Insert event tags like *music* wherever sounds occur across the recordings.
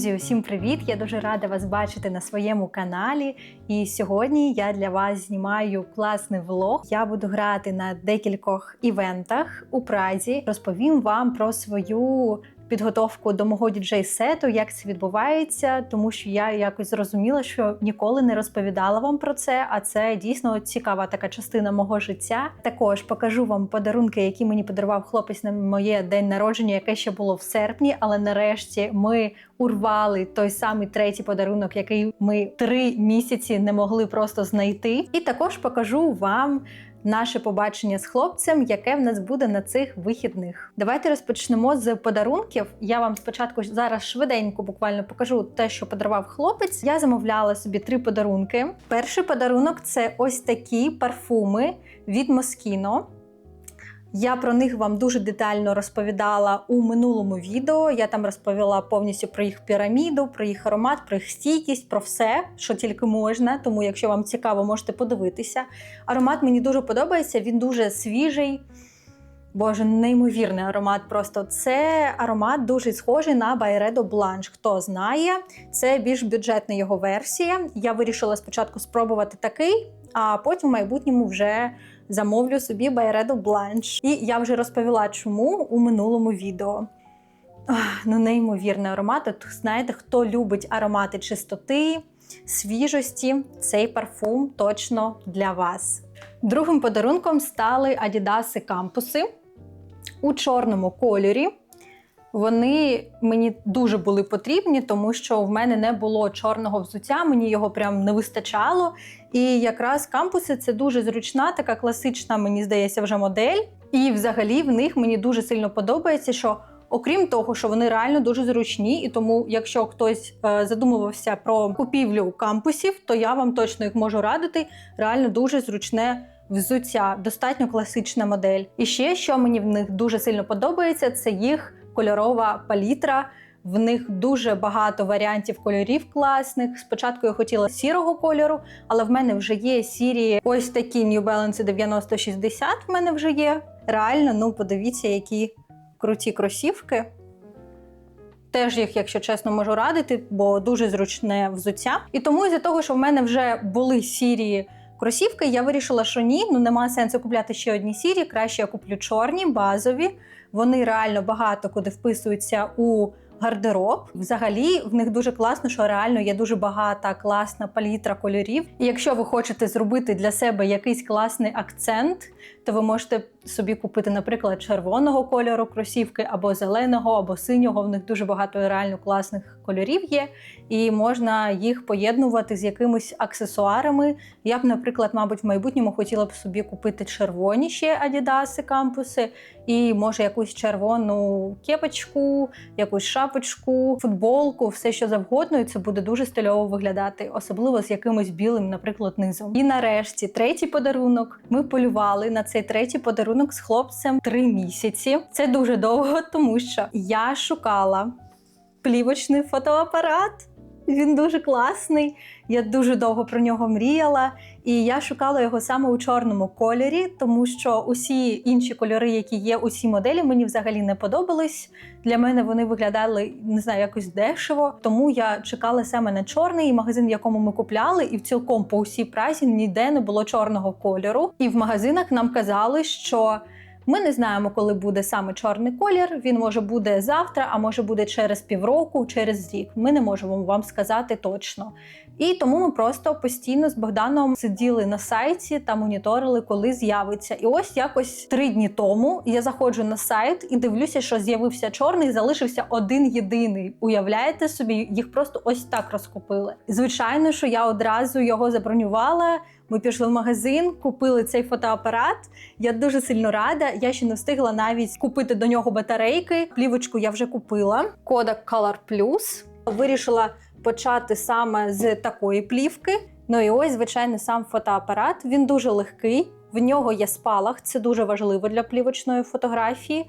Друзі, усім привіт! Я дуже рада вас бачити на своєму каналі. І сьогодні я для вас знімаю класний влог. Я буду грати на декількох івентах у Празі. Розповім вам про свою підготовку до мого діджей-сету, як це відбувається, тому що я якось зрозуміла, що ніколи не розповідала вам про це. А це дійсно цікава така частина мого життя. Також покажу вам подарунки, які мені подарував хлопець на моє день народження, яке ще було в серпні. Але нарешті ми урвали той самий третій подарунок, який ми три місяці не могли просто знайти. І також покажу вам наше побачення з хлопцем, яке в нас буде на цих вихідних. Давайте розпочнемо з подарунків. Я вам спочатку зараз швиденько буквально покажу те, що подарував хлопець. Я замовляла собі три подарунки. Перший подарунок це ось такі парфуми від Moschino. Я про них вам дуже детально розповідала у минулому відео. Я там розповіла повністю про їх піраміду, про їх аромат, про їх стійкість, про все, що тільки можна. Тому, якщо вам цікаво, можете подивитися. Аромат мені дуже подобається, він дуже свіжий. Боже, неймовірний аромат. Просто це аромат дуже схожий на Byredo Blanche. Хто знає, це більш бюджетна його версія. Я вирішила спочатку спробувати такий, а потім в майбутньому вже замовлю собі байреду Бланш. І я вже розповіла, чому у минулому відео. Ох, ну, неймовірний аромат. От, знаєте, хто любить аромати чистоти, свіжості, цей парфум точно для вас. Другим подарунком стали Адідаси кампуси у чорному кольорі. Вони мені дуже були потрібні, тому що в мене не було чорного взуття, мені його прям не вистачало. І якраз кампуси це дуже зручна, така класична, мені здається, вже модель. І взагалі в них мені дуже сильно подобається, що окрім того, що вони реально дуже зручні, і тому, якщо хтось е, задумувався про купівлю кампусів, то я вам точно їх можу радити. Реально дуже зручне. Взуття достатньо класична модель. І ще що мені в них дуже сильно подобається, це їх кольорова палітра. В них дуже багато варіантів кольорів класних. Спочатку я хотіла сірого кольору, але в мене вже є сірі ось такі New Balance 9060 в мене вже є. Реально, ну подивіться, які круті кросівки. Теж їх, якщо чесно, можу радити, бо дуже зручне взуття. І тому, із-за того, що в мене вже були сірі кросівки, я вирішила, що ні, ну немає сенсу купляти ще одні сірі. Краще я куплю чорні, базові. Вони реально багато куди вписуються у гардероб. Взагалі, в них дуже класно, що реально є дуже багата класна палітра кольорів. І якщо ви хочете зробити для себе якийсь класний акцент, то ви можете собі купити, наприклад, червоного кольору кросівки, або зеленого, або синього. В них дуже багато реально класних кольорів є, і можна їх поєднувати з якимись аксесуарами. Я б, наприклад, мабуть, в майбутньому хотіла б собі купити червоні ще адідаси кампуси, і може якусь червону кепочку, якусь шапочку, футболку, все що завгодно, і це буде дуже стильово виглядати, особливо з якимось білим, наприклад, низом. І нарешті третій подарунок. Ми полювали на цей третій подарунок з хлопцем три місяці. Це дуже довго, тому що я шукала плівочний фотоапарат. Він дуже класний. Я дуже довго про нього мріяла, і я шукала його саме у чорному кольорі, тому що усі інші кольори, які є у цій моделі, мені взагалі не подобались. Для мене вони виглядали не знаю, якось дешево. Тому я чекала саме на чорний і магазин, в якому ми купляли, і в цілком по усій прайсі ніде не було чорного кольору. І в магазинах нам казали, що. Ми не знаємо, коли буде саме чорний колір. Він може буде завтра, а може буде через півроку, через рік. Ми не можемо вам сказати точно. І тому ми просто постійно з Богданом сиділи на сайті та моніторили, коли з'явиться. І ось якось три дні тому я заходжу на сайт і дивлюся, що з'явився чорний, залишився один єдиний. Уявляєте собі, їх просто ось так розкупили. Звичайно, що я одразу його забронювала. Ми пішли в магазин, купили цей фотоапарат. Я дуже сильно рада. Я ще не встигла навіть купити до нього батарейки. Плівочку я вже купила. Kodak Color Plus. Вирішила почати саме з такої плівки. Ну і ось, звичайно, сам фотоапарат. Він дуже легкий. В нього є спалах, це дуже важливо для плівочної фотографії.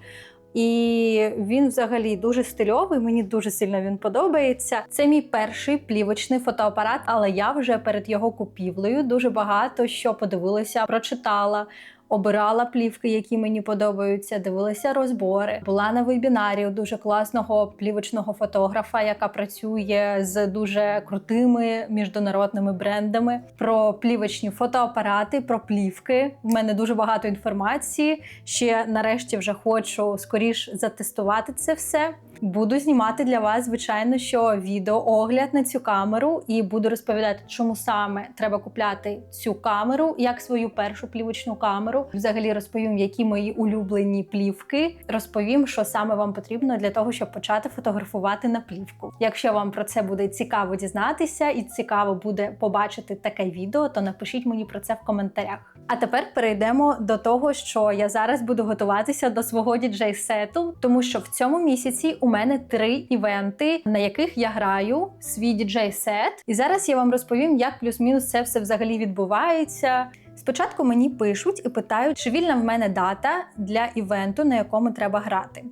І він взагалі дуже стильовий. Мені дуже сильно він подобається. Це мій перший плівочний фотоапарат, але я вже перед його купівлею дуже багато що подивилася, прочитала. Обирала плівки, які мені подобаються, дивилася розбори. Була на вебінарі дуже класного плівочного фотографа, яка працює з дуже крутими міжнародними брендами про плівочні фотоапарати, про плівки. У мене дуже багато інформації. Ще нарешті вже хочу скоріш затестувати це все. Буду знімати для вас, звичайно, що відеоогляд на цю камеру, і буду розповідати, чому саме треба купляти цю камеру, як свою першу плівочну камеру. Взагалі розповім, які мої улюблені плівки. Розповім, що саме вам потрібно для того, щоб почати фотографувати на плівку. Якщо вам про це буде цікаво дізнатися і цікаво буде побачити таке відео, то напишіть мені про це в коментарях. А тепер перейдемо до того, що я зараз буду готуватися до свого діджей-сету, тому що в цьому місяці у мене три івенти, на яких я граю свій діджей-сет. І зараз я вам розповім, як плюс-мінус це все взагалі відбувається. Спочатку мені пишуть і питають, чи вільна в мене дата для івенту, на якому треба грати.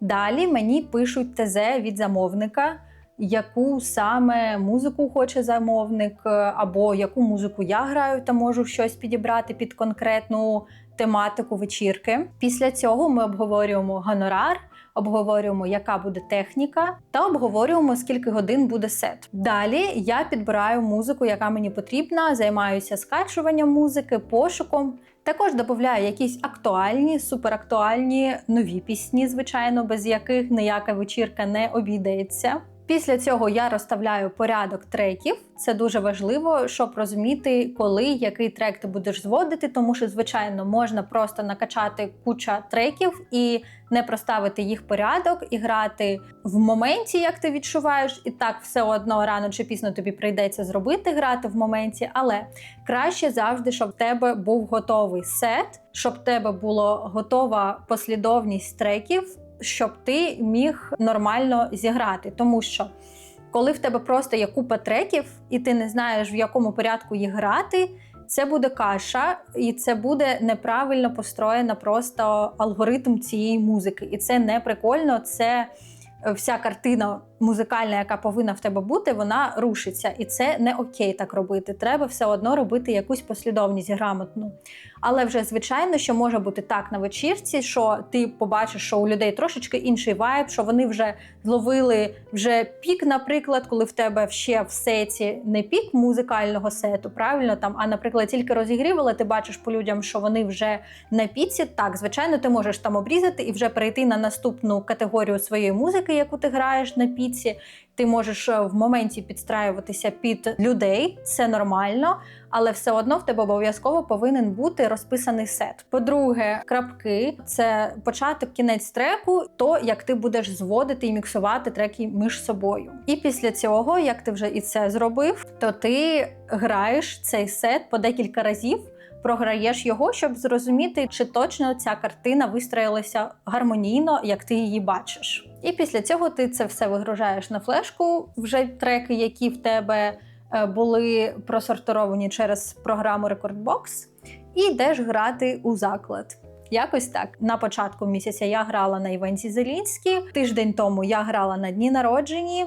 Далі мені пишуть ТЗ від замовника, яку саме музику хоче замовник, е, або яку музику я граю та можу щось підібрати під конкретну тематику вечірки. Після цього ми обговорюємо гонорар. Обговорюємо, яка буде техніка, та обговорюємо, скільки годин буде сет. Далі я підбираю музику, яка мені потрібна, займаюся скачуванням музики, пошуком. Також додаю якісь актуальні, суперактуальні нові пісні, звичайно, без яких ніяка вечірка не обійдеться. Після цього я розставляю порядок треків. Це дуже важливо, щоб розуміти, коли який трек ти будеш зводити, тому що, звичайно, можна просто накачати куча треків і не проставити їх порядок, і грати в моменті, як ти відчуваєш, і так все одно рано чи пізно тобі прийдеться зробити грати в моменті, але краще завжди, щоб в тебе був готовий сет, щоб в тебе була готова послідовність треків щоб ти міг нормально зіграти. Тому що коли в тебе просто є купа треків, і ти не знаєш, в якому порядку їх грати, це буде каша, і це буде неправильно построєна просто алгоритм цієї музики. І це не прикольно. це Вся картина музикальна, яка повинна в тебе бути, вона рушиться. І це не окей так робити. Треба все одно робити якусь послідовність грамотну. Але вже звичайно, що може бути так на вечірці, що ти побачиш, що у людей трошечки інший вайб, що вони вже зловили вже пік, наприклад, коли в тебе ще в сеті не пік музикального сету, правильно там, а наприклад, тільки розігрів, але ти бачиш по людям, що вони вже на піці. Так, звичайно, ти можеш там обрізати і вже перейти на наступну категорію своєї музики, яку ти граєш на піці. Ти можеш е, в моменті підстраюватися під людей, це нормально, але все одно в тебе обов'язково повинен бути розписаний сет. По-друге, крапки це початок кінець треку, то як ти будеш зводити і міксувати треки між собою. І після цього, як ти вже і це зробив, то ти граєш цей сет по декілька разів. Програєш його, щоб зрозуміти, чи точно ця картина вистроїлася гармонійно, як ти її бачиш. І після цього ти це все вигружаєш на флешку, вже треки, які в тебе е, були просортовані через програму Recordbox, і йдеш грати у заклад. Якось так. На початку місяця я грала на Івенці Зелінській, тиждень тому я грала на дні народжені.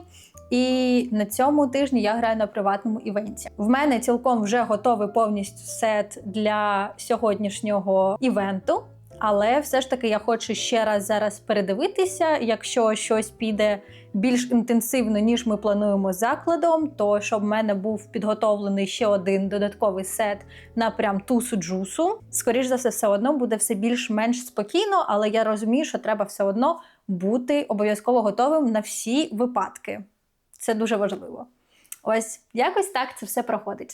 І на цьому тижні я граю на приватному івенті. В мене цілком вже готовий повністю сет для сьогоднішнього івенту. Але все ж таки я хочу ще раз зараз передивитися. Якщо щось піде більш інтенсивно, ніж ми плануємо закладом, то щоб в мене був підготовлений ще один додатковий сет на прям тусу джусу. Скоріш за все, все одно буде все більш-менш спокійно, але я розумію, що треба все одно бути обов'язково готовим на всі випадки. Це дуже важливо. Ось якось так це все проходить.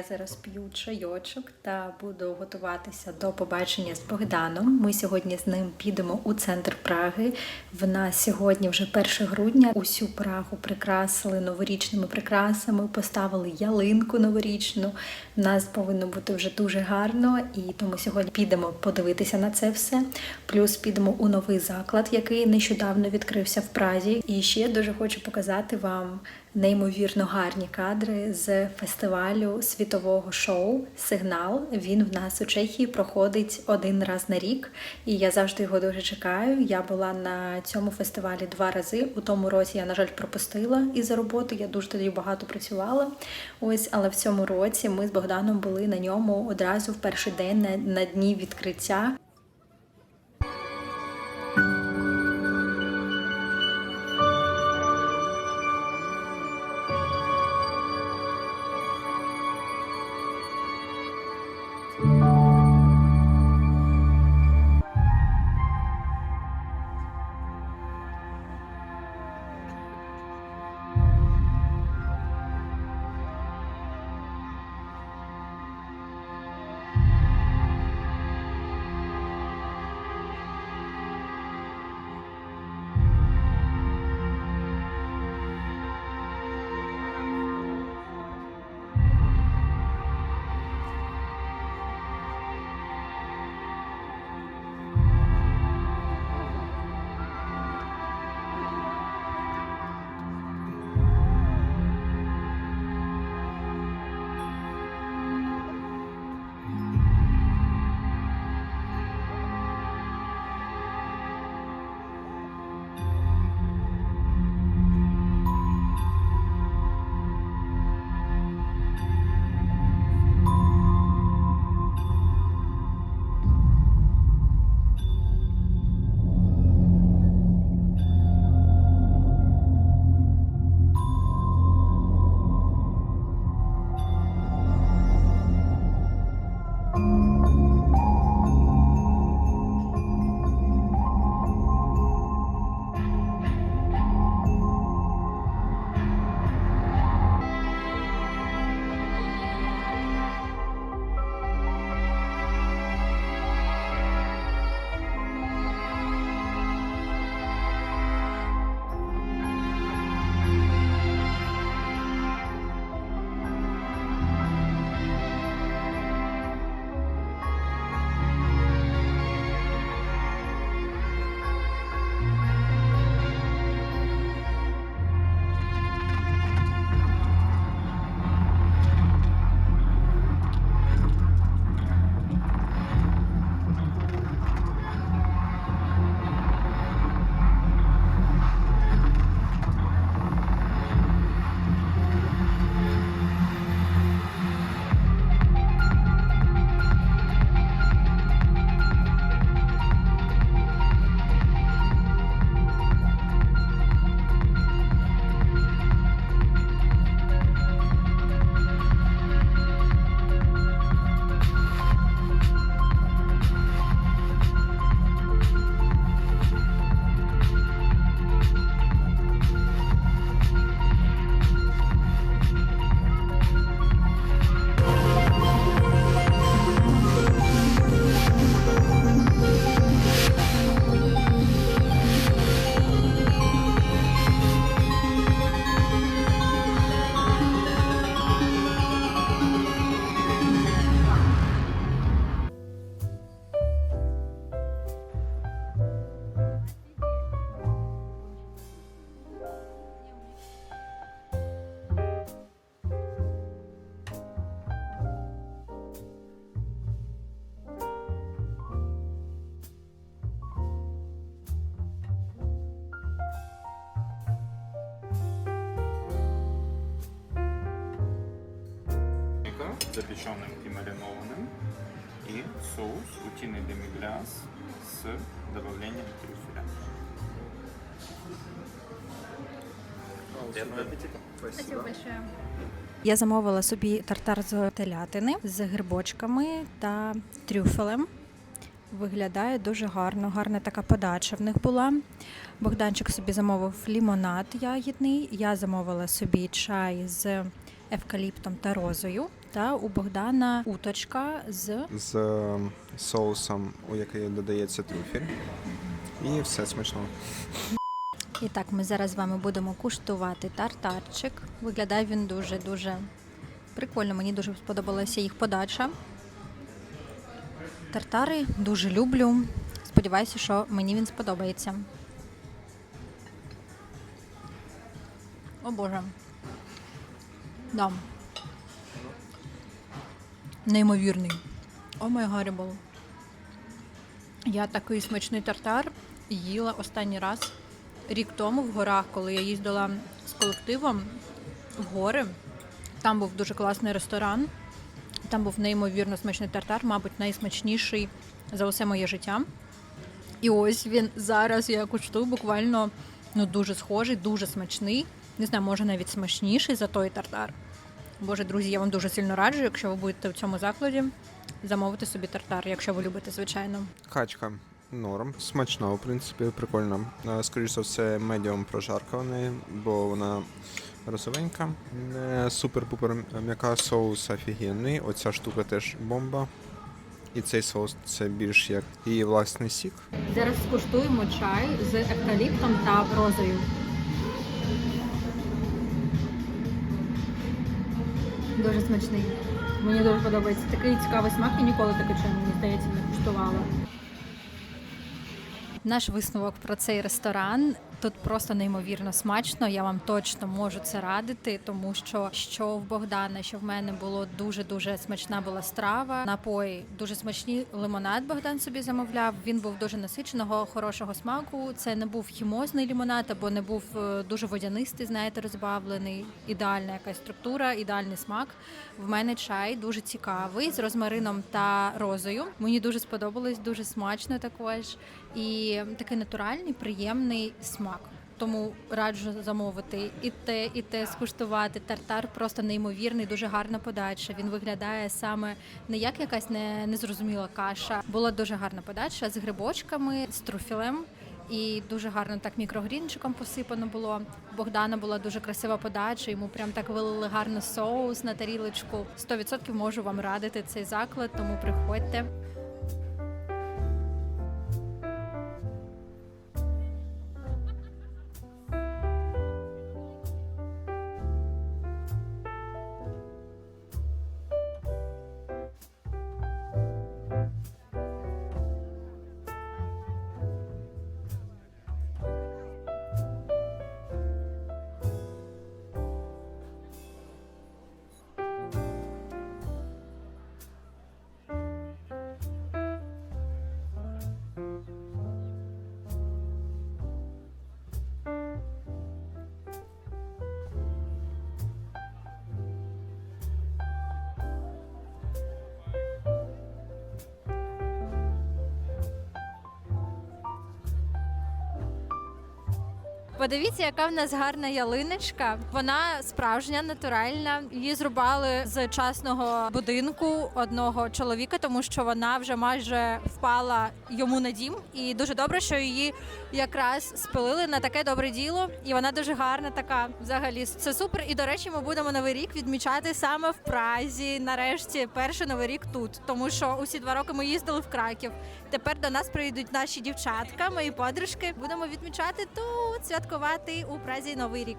Я зараз п'ю чайочок та буду готуватися до побачення з Богданом. Ми сьогодні з ним підемо у центр Праги. В нас сьогодні вже 1 грудня. Усю Прагу прикрасили новорічними прикрасами, поставили ялинку новорічну. В нас повинно бути вже дуже гарно, і тому сьогодні підемо подивитися на це все. Плюс підемо у новий заклад, який нещодавно відкрився в Празі. І ще дуже хочу показати вам неймовірно гарні кадри з фестивалю світового шоу Сигнал. Він в нас у Чехії проходить один раз на рік, і я завжди його дуже чекаю. Я була на цьому фестивалі два рази. У тому році я, на жаль, пропустила із-за роботи. Я дуже тоді багато працювала. Ось, але в цьому році ми з Богданом були на ньому одразу в перший день на, на дні відкриття. Яка запеченным и маринованным. И соус утиный демигляс с добавлением трюфеля. Приятного аппетита. Спасибо. Я замовила собі тартар з телятини з грибочками та трюфелем. Виглядає дуже гарно, гарна така подача в них була. Богданчик собі замовив лімонад ягідний. Я замовила собі чай з евкаліптом та розою. Та у Богдана уточка з з е, соусом, у який додається трюфель. І все смачно. І так, ми зараз з вами будемо куштувати тартарчик. Виглядає він дуже-дуже прикольно. Мені дуже сподобалася їх подача. Тартари дуже люблю. Сподіваюся, що мені він сподобається. О Боже. Да. Неймовірний. О май гарібл. Я такий смачний тартар їла останній раз рік тому в горах, коли я їздила з колективом в гори. Там був дуже класний ресторан. Там був неймовірно смачний тартар, мабуть, найсмачніший за усе моє життя. І ось він зараз я куштую буквально ну, дуже схожий, дуже смачний. Не знаю, може навіть смачніший за той тартар. Боже, друзі, я вам дуже сильно раджу, якщо ви будете в цьому закладі, замовити собі тартар, якщо ви любите, звичайно. Качка норм. Смачна, в принципі, прикольно. Е, Скоріше за все, медіум прожарка в неї, бо вона розовенька. Не супер-пупер м'яка соус офігенний. Оця штука теж бомба. І цей соус це більш як її власний сік. Зараз скуштуємо чай з евкаліптом та розою. Дуже смачний. Мені дуже подобається. Такий цікавий смак, я ніколи таке чай, мені здається, не куштувала. Наш висновок про цей ресторан тут просто неймовірно смачно. Я вам точно можу це радити, тому що що в Богдана, що в мене було дуже дуже смачна була страва. Напої дуже смачні. Лимонад Богдан собі замовляв. Він був дуже насиченого, хорошого смаку. Це не був хімозний лимонад, або не був е, дуже водянистий, знаєте, розбавлений. Ідеальна якась структура, ідеальний смак. В мене чай дуже цікавий з розмарином та розою. Мені дуже сподобалось, дуже смачно також. І такий натуральний, приємний смак. Тому раджу замовити і те, і те скуштувати. Тартар просто неймовірний, дуже гарна подача. Він виглядає саме не як якась не, незрозуміла каша. Була дуже гарна подача з грибочками, з труфілем. І дуже гарно так мікрогрінчиком посипано було. Богдана була дуже красива подача. Йому прям так вилили гарно соус на тарілочку. 100% можу вам радити цей заклад, тому приходьте. Подивіться, яка в нас гарна ялиночка. Вона справжня, натуральна. Її зрубали з частного будинку одного чоловіка, тому що вона вже майже впала йому на дім. І дуже добре, що її якраз спилили на таке добре діло. І вона дуже гарна, така взагалі. Це супер. І до речі, ми будемо новий рік відмічати саме в Празі. Нарешті перший новий рік тут, тому що усі два роки ми їздили в Краків. Тепер до нас прийдуть наші дівчатка, мої подружки. Будемо відмічати тут, святкувати у Празі Новий рік.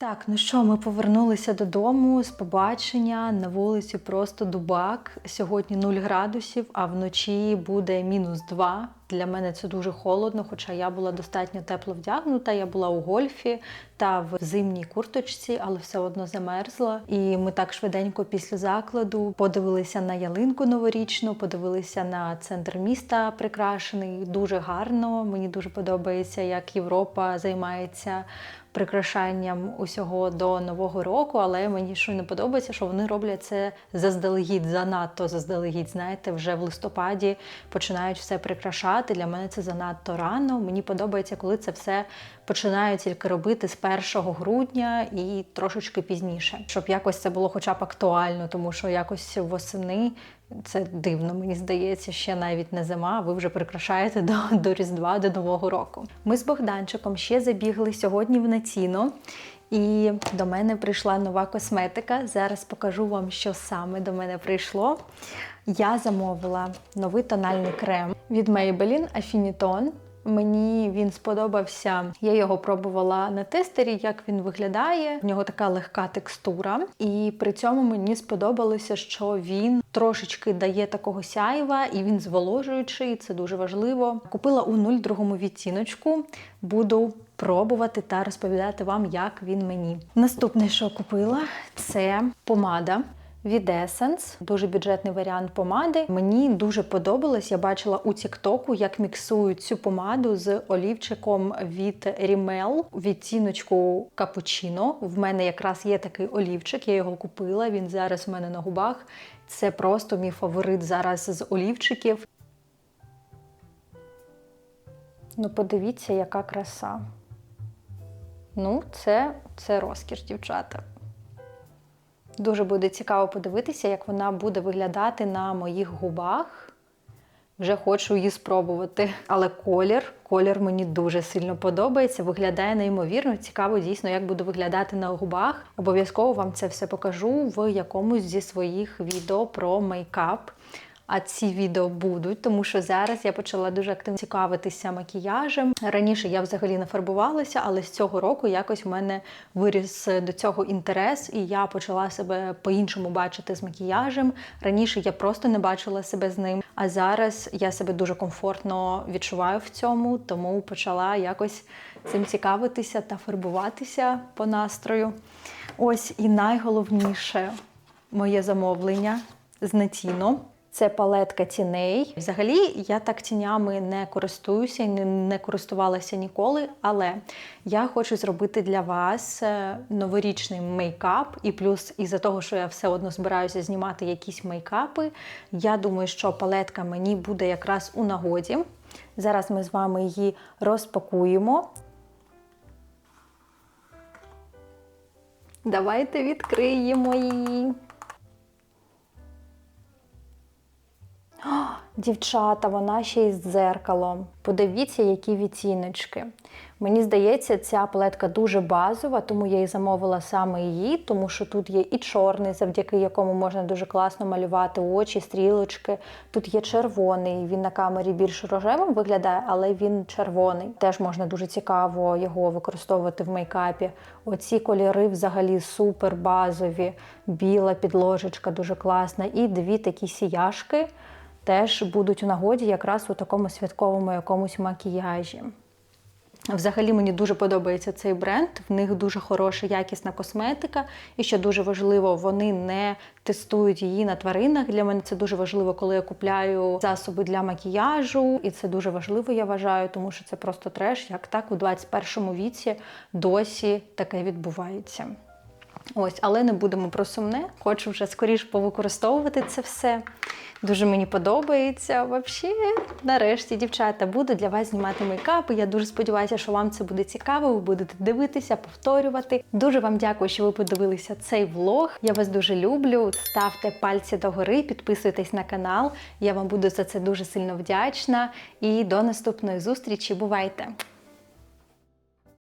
Так, ну що, ми повернулися додому з побачення. На вулиці просто дубак. Сьогодні 0 градусів, а вночі буде мінус 2. Для мене це дуже холодно, хоча я була достатньо тепло вдягнута. Я була у гольфі та в зимній курточці, але все одно замерзла. І ми так швиденько після закладу подивилися на ялинку новорічну, подивилися на центр міста прикрашений. Дуже гарно. Мені дуже подобається, як Європа займається прикрашанням усього до нового року, але мені що не подобається, що вони роблять це заздалегідь, занадто заздалегідь. Знаєте, вже в листопаді починають все прикрашати. Для мене це занадто рано. Мені подобається, коли це все починають тільки робити з 1 грудня і трошечки пізніше, щоб якось це було хоча б актуально, тому що якось восени. Це дивно, мені здається, ще навіть не зима, а ви вже прикрашаєте до, *laughs* до Різдва, до Нового року. Ми з Богданчиком ще забігли сьогодні в Націно. І до мене прийшла нова косметика. Зараз покажу вам, що саме до мене прийшло. Я замовила новий тональний крем від Maybelline Affiniton. Мені він сподобався. Я його пробувала на тестері, як він виглядає. В нього така легка текстура. І при цьому мені сподобалося, що він трошечки дає такого сяйва, і він зволожуючий. Це дуже важливо. Купила у 02 відтіночку. Буду пробувати та розповідати вам, як він мені. Наступне, що купила, це помада. Від Essence, дуже бюджетний варіант помади. Мені дуже подобалось. Я бачила у Тіктоку, як міксують цю помаду з олівчиком від Rimmel, відтіночку капучино. В мене якраз є такий олівчик, я його купила. Він зараз у мене на губах. Це просто мій фаворит зараз з олівчиків. Ну, подивіться, яка краса. Ну, це, це розкіш, дівчата. Дуже буде цікаво подивитися, як вона буде виглядати на моїх губах. Вже хочу її спробувати. Але колір, колір мені дуже сильно подобається. Виглядає неймовірно. Цікаво, дійсно, як буде виглядати на губах. Обов'язково вам це все покажу в якомусь зі своїх відео про мейкап. А ці відео будуть, тому що зараз я почала дуже активно цікавитися макіяжем. Раніше я взагалі не фарбувалася, але з цього року якось в мене виріс до цього інтерес, і я почала себе по-іншому бачити з макіяжем. Раніше я просто не бачила себе з ним. А зараз я себе дуже комфортно відчуваю в цьому, тому почала якось цим цікавитися та фарбуватися по настрою. Ось і найголовніше моє замовлення з Нетіно. Це палетка тіней. Взагалі, я так тінями не користуюся і не, користувалася ніколи, але я хочу зробити для вас е, новорічний мейкап. І плюс, із-за того, що я все одно збираюся знімати якісь мейкапи, я думаю, що палетка мені буде якраз у нагоді. Зараз ми з вами її розпакуємо. Давайте відкриємо її. Дівчата, вона ще й з дзеркалом. Подивіться, які відтіночки. Мені здається, ця палетка дуже базова, тому я і замовила саме її, тому що тут є і чорний, завдяки якому можна дуже класно малювати очі, стрілочки. Тут є червоний, він на камері більш рожевим виглядає, але він червоний. Теж можна дуже цікаво його використовувати в мейкапі. Оці кольори взагалі супер базові. Біла підложечка дуже класна. І дві такі сіяшки теж будуть у нагоді якраз у такому святковому якомусь макіяжі. Взагалі мені дуже подобається цей бренд. В них дуже хороша якісна косметика. І що дуже важливо, вони не тестують її на тваринах. Для мене це дуже важливо, коли я купляю засоби для макіяжу. І це дуже важливо, я вважаю, тому що це просто треш, як так у 21 віці досі таке відбувається. Ось, але не будемо про сумне. Хочу вже скоріш повикористовувати це все. Дуже мені подобається. Взагалі, нарешті, дівчата, буду для вас знімати мейкапи. Я дуже сподіваюся, що вам це буде цікаво. Ви будете дивитися, повторювати. Дуже вам дякую, що ви подивилися цей влог. Я вас дуже люблю. Ставте пальці догори, підписуйтесь на канал. Я вам буду за це дуже сильно вдячна. І до наступної зустрічі. Бувайте!